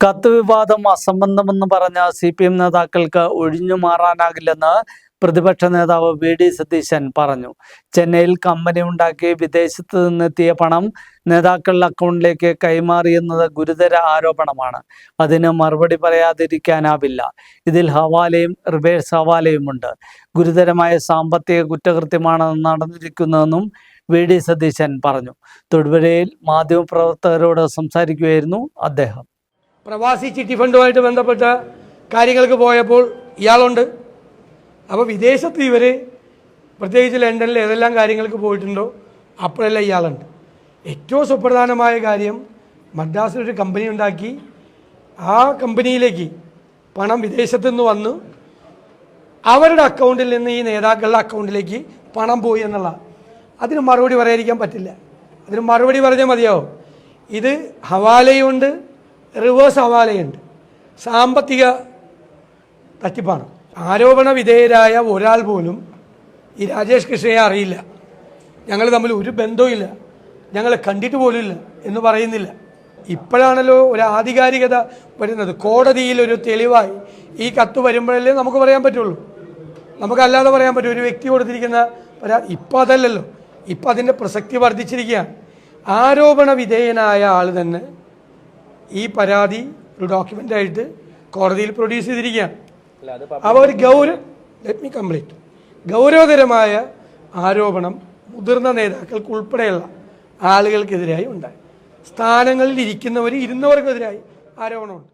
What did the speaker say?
കത്ത് വിവാദം അസംബന്ധമെന്ന് പറഞ്ഞ സി പി എം നേതാക്കൾക്ക് ഒഴിഞ്ഞു മാറാനാകില്ലെന്ന് പ്രതിപക്ഷ നേതാവ് വി ഡി സതീശൻ പറഞ്ഞു. ചെന്നൈയിൽ കമ്പനി ഉണ്ടാക്കി വിദേശത്ത് നിന്നെത്തിയ പണം നേതാക്കളുടെ അക്കൗണ്ടിലേക്ക് കൈമാറിയെന്നത് ഗുരുതര ആരോപണമാണ്. അതിന് മറുപടി പറയാതിരിക്കാനാവില്ല. ഇതിൽ ഹവാലയും റിവേഴ്സ് ഹവാലയുമുണ്ട്. ഗുരുതരമായ സാമ്പത്തിക കുറ്റകൃത്യമാണ് നടന്നിരിക്കുന്നതെന്നും വി ഡി സതീശൻ പറഞ്ഞു. തൊടുപുഴയിൽ മാധ്യമപ്രവർത്തകരോട് സംസാരിക്കുകയായിരുന്നു അദ്ദേഹം. പ്രവാസി ചിട്ടി ഫണ്ടുമായിട്ട് ബന്ധപ്പെട്ട കാര്യങ്ങൾക്ക് പോയപ്പോൾ ഇയാളുണ്ട്. അപ്പോൾ വിദേശത്ത് ഇവർ പ്രത്യേകിച്ച് ലണ്ടനിൽ ഏതെല്ലാം കാര്യങ്ങൾക്ക് പോയിട്ടുണ്ടോ അപ്പോഴെല്ലാം ഇയാളുണ്ട്. ഏറ്റവും സുപ്രധാനമായ കാര്യം മദ്രാസിൽ ഒരു കമ്പനി ഉണ്ടാക്കി. ആ കമ്പനിയിലേക്ക് പണം വിദേശത്ത് നിന്ന് വന്നു അവരുടെ അക്കൗണ്ടിൽ നിന്ന് ഈ നേതാക്കളുടെ അക്കൗണ്ടിലേക്ക് പണം പോയി എന്നുള്ള. അതിന് മറുപടി പറയാതിരിക്കാൻ പറ്റില്ല. അതിന് മറുപടി പറഞ്ഞാൽ മതിയാവും. ഇത് ഹവാലയുണ്ട് റിവേഴ്സ് ഹവാലയുണ്ട് സാമ്പത്തിക തട്ടിപ്പാണ്. ആരോപണ വിധേയരായ ഒരാൾ പോലും ഈ രാജേഷ് കൃഷ്ണയെ അറിയില്ല. ഞങ്ങൾ തമ്മിൽ ഒരു ബന്ധവുമില്ല. ഞങ്ങൾ കണ്ടിട്ട് പോലുമില്ല എന്ന് പറയുന്നില്ല. ഇപ്പോഴാണല്ലോ ഒരു ആധികാരികത വരുന്നത്. കോടതിയിൽ ഒരു തെളിവായി ഈ കത്ത് വരുമ്പോഴല്ലേ നമുക്ക് പറയാൻ പറ്റുള്ളൂ. നമുക്കല്ലാതെ പറയാൻ പറ്റും. ഒരു വ്യക്തി കൊടുത്തിരിക്കുന്ന പരാ ഇപ്പം അതല്ലല്ലോ. ഇപ്പം അതിന്റെ പ്രസക്തി വർദ്ധിച്ചിരിക്കുകയാണ്. ആരോപണ വിധേയനായ ആൾ തന്നെ ഈ പരാതി ഒരു ഡോക്യുമെന്റ് ആയിട്ട് കോടതിയിൽ പ്രൊഡ്യൂസ് ചെയ്തിരിക്കുകയാണ്. അപ്പോൾ ഒരു ഗൗരവ ലെറ്റ് മീ കംപ്ലീറ്റ് ഗൗരവതരമായ ആരോപണം മുതിർന്ന നേതാക്കൾക്ക് ഉൾപ്പെടെയുള്ള ആളുകൾക്കെതിരായി ഉണ്ടായി. സ്ഥാനങ്ങളിൽ ഇരിക്കുന്നവർ ഇരുന്നവർക്കെതിരായി ആരോപണമുണ്ട്.